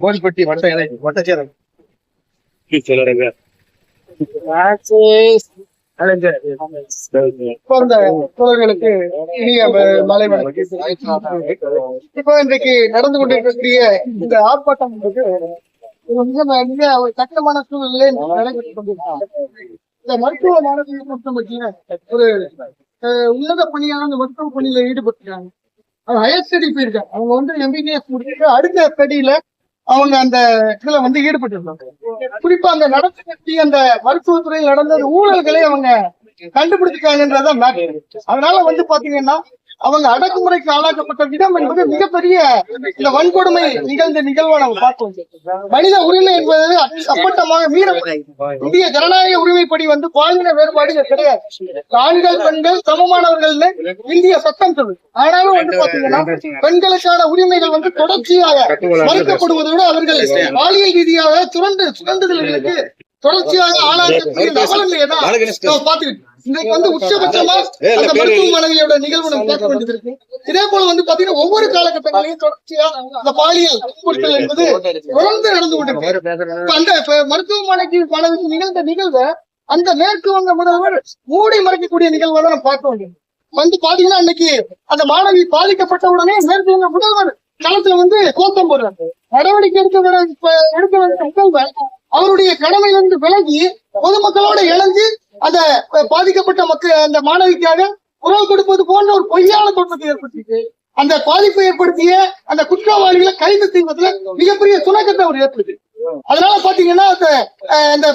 கோல்பட்டி வட்ட வட்டச்சேரம் இப்போ தோழர்களுக்கு இனிய இன்றைக்கு நடந்து கொண்டிருக்கக்கூடிய இந்த ஆர்ப்பாட்டம் என்பது மிக மிக ஒரு கஷ்டமான நடைபெற்றுக் கொண்டிருக்கிறது. இந்த மருத்துவ மாணவியை பொறுத்த மட்டும் ஒரு உன்னத பணியான அந்த மருத்துவ பணியில ஈடுபட்டிருக்காங்க ஹையர் ஸ்டடி போயிருக்காங்க அவங்க வந்து எம்பிபிஎஸ் முடிச்சுட்டு அடுத்த ஸ்டடியில அவங்க அந்த இதுல வந்து ஈடுபட்டிருந்தாங்க குறிப்பா அந்த நடத்தி அந்த மருத்துவத்துறையில் நடந்த ஊழல்களை அவங்க கண்டுபிடிச்சிருக்காங்கன்றதான் matter. அதனால வந்து பாத்தீங்கன்னா அவங்க அடக்குமுறைக்கு ஆளாக்கப்பட்ட விதம் என்பது மிகப்பெரிய இந்த வன்கொடுமை நிகழ்ந்த நிகழ்வா நம்ம பார்த்தோம் மனித உரிமை என்பது அப்பட்டமாக மீற இந்திய ஜனநாயக உரிமைப்படி வந்து பாலின வேறுபாடுகள் கிடையாது. ஆண்கள் பெண்கள் சமமானவர்கள் இந்திய சட்டம் சொல்லுது. ஆனாலும் வந்து பாத்தீங்கன்னா பெண்களுக்கான உரிமைகள் வந்து தொடர்ச்சியாக மறுக்கப்படுவதோடு அவர்கள் பாலியல் ரீதியாக சுரண்டு சுரண்டுதல்களுக்கு தொடர்ச்சியாக ஆளாக்கக்கூடிய அவலநிலையை தான். நம்ம பார்த்துக்கிட்டு இன்னைக்கு வந்து உச்சபட்சமா அந்த மருத்துவமனையோட நிகழ்வு நம்ம பார்க்க வேண்டியது இருக்கு. இதே போல வந்து பாத்தீங்கன்னா ஒவ்வொரு காலகட்டங்களையும் தொடர்ச்சியா இந்த பாலியல் துன்புறுத்தல் என்பது தொடர்ந்து நடந்து கொண்டிருக்கு. அந்த மருத்துவமனைக்கு மாணவிக்கு நிகழ்ந்த நிகழ்வை அந்த மேற்கு வங்க முதல்வர் மூடி மறைக்கக்கூடிய நிகழ்வை தான் நம்ம பார்க்க வேண்டியது. வந்து பாத்தீங்கன்னா இன்னைக்கு அந்த மாணவி பாதிக்கப்பட்ட உடனே மேற்கு வங்க முதல்வர் களத்துல வந்து கோத்தம் போடுறாங்க நடவடிக்கை எடுக்க எடுக்க வேண்டிய முதல்வர் அவருடைய கடமையிலிருந்து விலகி பொதுமக்களோட இழந்து அந்த பாதிக்கப்பட்ட மக்கள் அந்த மாணவிக்காக குரல் கொடுப்பது போன்ற ஒரு பொய்யான தோற்றத்தை ஏற்படுத்திட்டு அந்த பாதிப்பை ஏற்படுத்திய அந்த குற்றவாளிகளை கைது செய்வதில் மிகப்பெரிய சுணக்கத்தை அவர் ஏற்படுது அதனால பாத்தீங்கன்னா அந்த அஹ், அந்த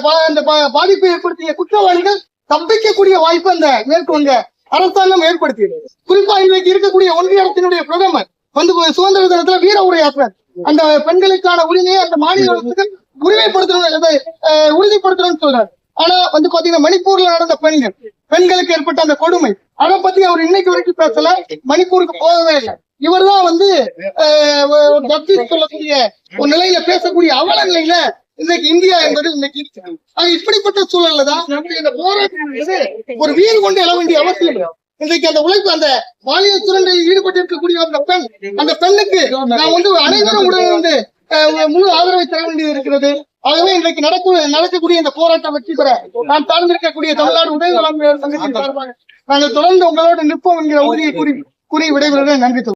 பா- பாதிப்பை ஏற்படுத்திய குற்றவாளிகள் தப்பிக்கக்கூடிய வாய்ப்பு அந்த மேற்கொண்ட அரசாங்கம் ஏற்படுத்தியது குறிப்பா இன்றைக்கு இருக்கக்கூடிய ஒன்றிய அரசினுடைய பிரதமர் வந்து சுதந்திர தினத்துல வீர உரையாற்றுறார். அந்த பெண்களுக்கான உரிமையை அந்த மாநில உரிமைப்படுத்தணும் உறுதிப்படுத்தணும்னு சொல்றாரு. ஆனா வந்து பாத்தீங்கன்னா மணிப்பூர்ல நடந்த பெண்கள் பெண்களுக்கு ஏற்பட்ட அந்த கொடுமை அதை பத்தி அவர் இன்னைக்கு வரைக்கும் பேசல. மணிப்பூருக்கு போகவே இல்லை. இவர்தான் வந்து ஜஸ்டிஸ் சொல்லக்கூடிய ஒரு நிலையில பேசக்கூடிய அவல நிலையில இன்னைக்கு இந்தியா என்பது இன்னைக்கு இருக்கு. இப்படிப்பட்ட சூழல்ல தான் இந்த போராட்டம் ஒரு வீடு கொண்டு எழ வேண்டிய அவசியம் இன்றைக்கு அந்த உழைப்பு அந்த பாலியல் சுரண்டலில் ஈடுபட்டிருக்கக்கூடிய அந்த பெண் அந்த பெண்ணுக்கு நான் வந்து அனைவரும் உடன் வந்து முழு ஆதரவை தர வேண்டியது இருக்கிறது ஆகவே இன்றைக்கு நடக்க நடக்கக்கூடிய இந்த போராட்டம் வெற்றி பெற நான் சார்ந்திருக்கக்கூடிய தமிழ்நாடு உதவி வழங்குகிற சங்கத்தின் சார்பாக நாங்கள் தொடர்ந்து உங்களோடு நிற்போம் என்கிற உறுதியை கூறி கூறி விடைபெறுகிறேன். நன்றி